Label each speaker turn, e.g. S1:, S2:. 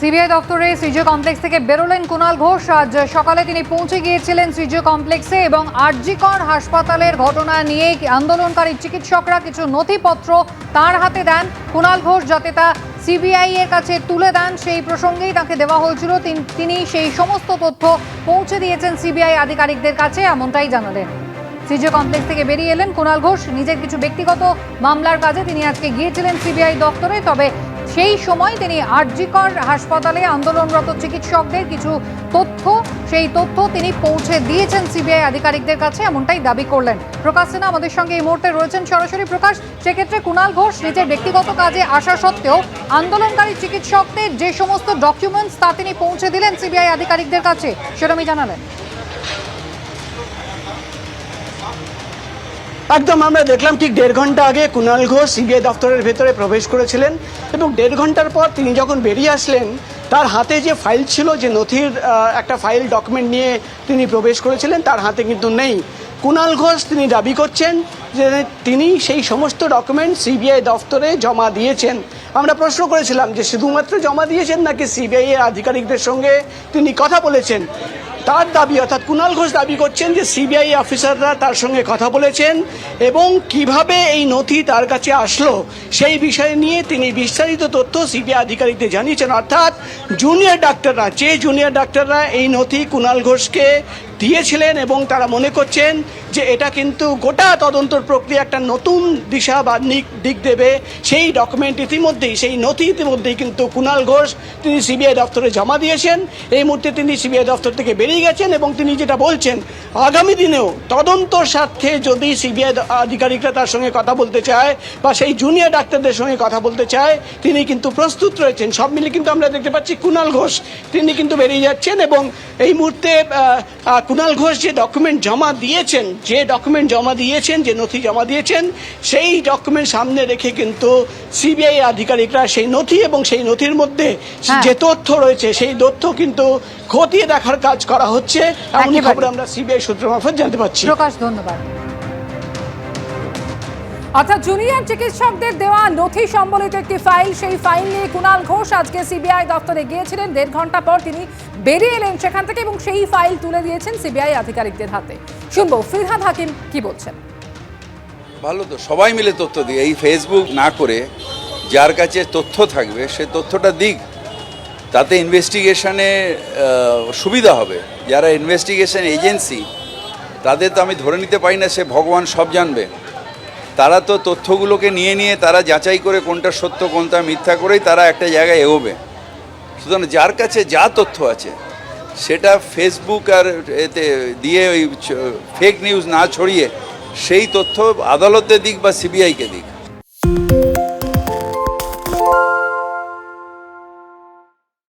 S1: CBI দপ্তরে CGO complex থেকে বেরোলেন কুণাল ঘোষ। আজ সকালে তিনি পৌঁছে গিয়েছিলেন সিজিও কমপ্লেক্সে এবং আরজিকর হাসপাতালের ঘটনা নিয়ে আন্দোলনকারী চিকিৎসকরা কিছু নথিপত্র তার হাতে দেন। কুণাল ঘোষ যাতে তা সিবিআই এর কাছে তুলে দেন, সেই প্রসঙ্গেই তাকে দেওয়া হয়েছিল। তিনি সেই সমস্ত তথ্য পৌঁছে দিয়েছেন সিবিআই আধিকারিকদের কাছে, এমনটাই জানালেন। সিজিও কমপ্লেক্স থেকে বেরিয়ে এলেন কুণাল ঘোষ। নিজের কিছু ব্যক্তিগত মামলার কাজে তিনি আজকে গিয়েছিলেন সিবিআই দপ্তরে, তবে সেই সময় তিনি আরজিকর হাসপাতালে আন্দোলনরত চিকিৎসকদের কিছু তথ্য, সেই তথ্য তিনি পৌঁছে দিয়েছেন সিবিআই আধিকারিকদের কাছে, এমনটাই দাবি করলেন। প্রকাশ সিনহা আমাদের সঙ্গে এই মুহূর্তে রয়েছেন। সরাসরি প্রকাশ, সেক্ষেত্রে কুণাল ঘোষ নিজের ব্যক্তিগত কাজে আসা সত্ত্বেও আন্দোলনকারী চিকিৎসকদের যে সমস্ত ডকুমেন্টস তা তিনি পৌঁছে দিলেন সিবিআই আধিকারিকদের কাছে সেরকমই জানালেন।
S2: একদম, আমরা দেখলাম ঠিক দেড় ঘণ্টা আগে কুণাল ঘোষ সিবিআই দপ্তরের ভেতরে প্রবেশ করেছিলেন এবং দেড় ঘণ্টার পর তিনি যখন বেরিয়ে আসলেন, তার হাতে যে ফাইল ছিল যে নথির একটা ফাইল ডকুমেন্ট নিয়ে তিনি প্রবেশ করেছিলেন, তার হাতে কিন্তু নেই। কুণাল ঘোষ তিনি দাবি করছেন যে তিনি সেই সমস্ত ডকুমেন্ট সিবিআই দফতরে জমা দিয়েছেন। আমরা প্রশ্ন করেছিলাম যে শুধুমাত্র জমা দিয়েছেন নাকি সিবিআই এর আধিকারিকদের সঙ্গে তিনি কথা বলেছেন? তার দাবি, অর্থাৎ কুণাল ঘোষ দাবি করছেন যে সিবিআই অফিসাররা তার সঙ্গে কথা বলেছেন এবং কীভাবে এই নথি তার কাছে আসলো সেই বিষয় নিয়ে তিনি বিস্তারিত তথ্য সিবিআই আধিকারিকদের জানিয়েছেন। অর্থাৎ জুনিয়র ডাক্তাররা যে জুনিয়র ডাক্তাররা এই নথি কুণাল ঘোষকে দিয়েছিলেন এবং তারা মনে করছেন যে এটা কিন্তু গোটা তদন্তর প্রক্রিয়া একটা নতুন দিশা বা দিক দেবে। সেই ডকুমেন্ট ইতিমধ্যেই, সেই নথি ইতিমধ্যেই কিন্তু কুণাল ঘোষ, তিনি সিবিআই দপ্তরে জমা দিয়েছেন। এই মুহূর্তে তিনি সিবিআই দপ্তর থেকে বেরিয়ে গেছেন এবং তিনি যেটা বলছেন, আগামী দিনেও তদন্তর স্বার্থে যদি সিবিআই আধিকারিকরা তার সঙ্গে কথা বলতে চায় বা সেই জুনিয়র ডাক্তারদের সঙ্গে কথা বলতে চায়, তিনি কিন্তু প্রস্তুত রয়েছেন। সব মিলে কিন্তু আমরা দেখতে পাচ্ছি কুণাল ঘোষ, তিনি কিন্তু বেরিয়ে যাচ্ছেন এবং এই মুহূর্তে কুণাল ঘোষ যে ডকুমেন্ট জমা দিয়েছেন যে ডকুমেন্ট জমা দিয়েছেন যে নথি জমা দিয়েছেন সেই ডকুমেন্ট সামনে রেখে কিন্তু সিবিআই আধিকারিকরা সেই নথি এবং সেই নথির মধ্যে
S1: হ্যাঁ।
S2: যে তথ্য রয়েছে সেই তথ্য কিন্তু খতিয়ে দেখার কাজ করা হচ্ছে।
S1: এমন
S2: খবর আমরা সিবিআই সূত্র মারফত জানতে পারছি
S1: প্রকাশ ধন্যবাদ।
S3: অর্থাৎ জুনিয়র চিকিৎসকদের দেওয়া নথি সম্বলিত একটি ফাইল, সেই ফাইল নিয়ে কুণাল ঘোষ আজকে সিবিআই দপ্তরে গিয়েছিলেন। দেড় ঘণ্টা পর তিনি বেরিয়ে এলেন সেখান থেকে এবং সেই ফাইল তুলে দিয়েছেন সিবিআই আধিকারিকদের হাতে। শুনব, ফিরহাদ হাকিম কি বলছেন?
S4: ভালো তো, সবাই মিলে তথ্য দিই। এই ফেসবুক না করে যার কাছে তথ্য থাকবে, সে তথ্যটা দিক। তাতে ইনভেস্টিগেশনে সুবিধা হবে। যারা ইনভেস্টিগেশন এজেন্সি তাদের তো আমি ধরে নিতে পারি না, সে ভগবান সব জানবে। তারা তো তথ্যগুলোকে নিয়ে নিয়ে তারা যাচাই করে কোনটা সত্য, কোনটা মিথ্যা করেই তারা একটা জায়গায় এগোবে। সুতরাং যার কাছে যা তথ্য আছে, সেটা ফেসবুক আর এতে দিয়ে ওই ফেক নিউজ না ছড়িয়ে সেই তথ্য আদালতের দিক বা সিবিআইকে দিক।